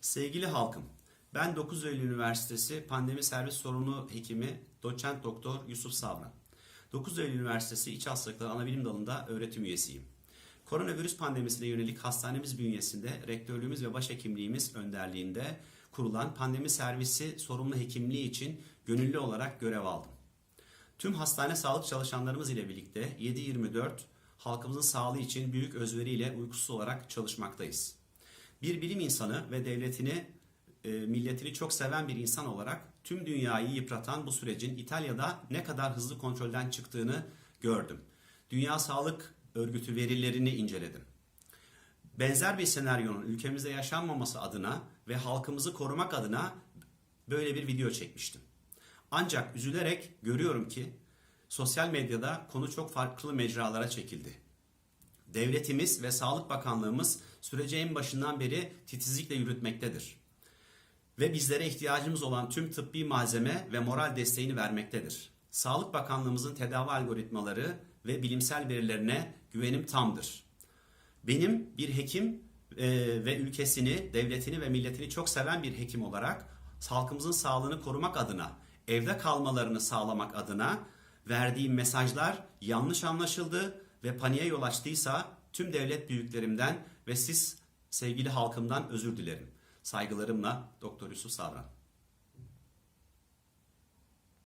Sevgili halkım, ben 9 Eylül Üniversitesi Pandemi Servis Sorumlu Hekimi Doçent Doktor Yusuf Savran. 9 Eylül Üniversitesi İç Hastalıkları Anabilim Dalı'nda öğretim üyesiyim. Koronavirüs pandemisine yönelik hastanemiz bünyesinde rektörlüğümüz ve başhekimliğimiz önderliğinde kurulan pandemi servisi sorumlu hekimliği için gönüllü olarak görev aldım. Tüm hastane sağlık çalışanlarımız ile birlikte 7-24 halkımızın sağlığı için büyük özveriyle uykusuz olarak çalışmaktayız. Bir bilim insanı ve devletini, e, milletini çok seven bir insan olarak tüm dünyayı yıpratan bu sürecin İtalya'da ne kadar hızlı kontrolden çıktığını gördüm. Dünya Sağlık Örgütü verilerini inceledim. Benzer bir senaryonun ülkemizde yaşanmaması adına ve halkımızı korumak adına böyle bir video çekmiştim. Ancak üzülerek görüyorum ki sosyal medyada konu çok farklı mecralara çekildi. Devletimiz ve Sağlık Bakanlığımız süreci en başından beri titizlikle yürütmektedir. Ve bizlere ihtiyacımız olan tüm tıbbi malzeme ve moral desteğini vermektedir. Sağlık Bakanlığımızın tedavi algoritmaları ve bilimsel verilerine güvenim tamdır. Benim bir hekim e, ve ülkesini, devletini ve milletini çok seven bir hekim olarak halkımızın sağlığını korumak adına, evde kalmalarını sağlamak adına verdiğim mesajlar yanlış anlaşıldı ve paniğe yol açtıysa tüm devlet büyüklerimden ve siz sevgili halkımdan özür dilerim. Saygılarımla Doktor Yusuf Savran.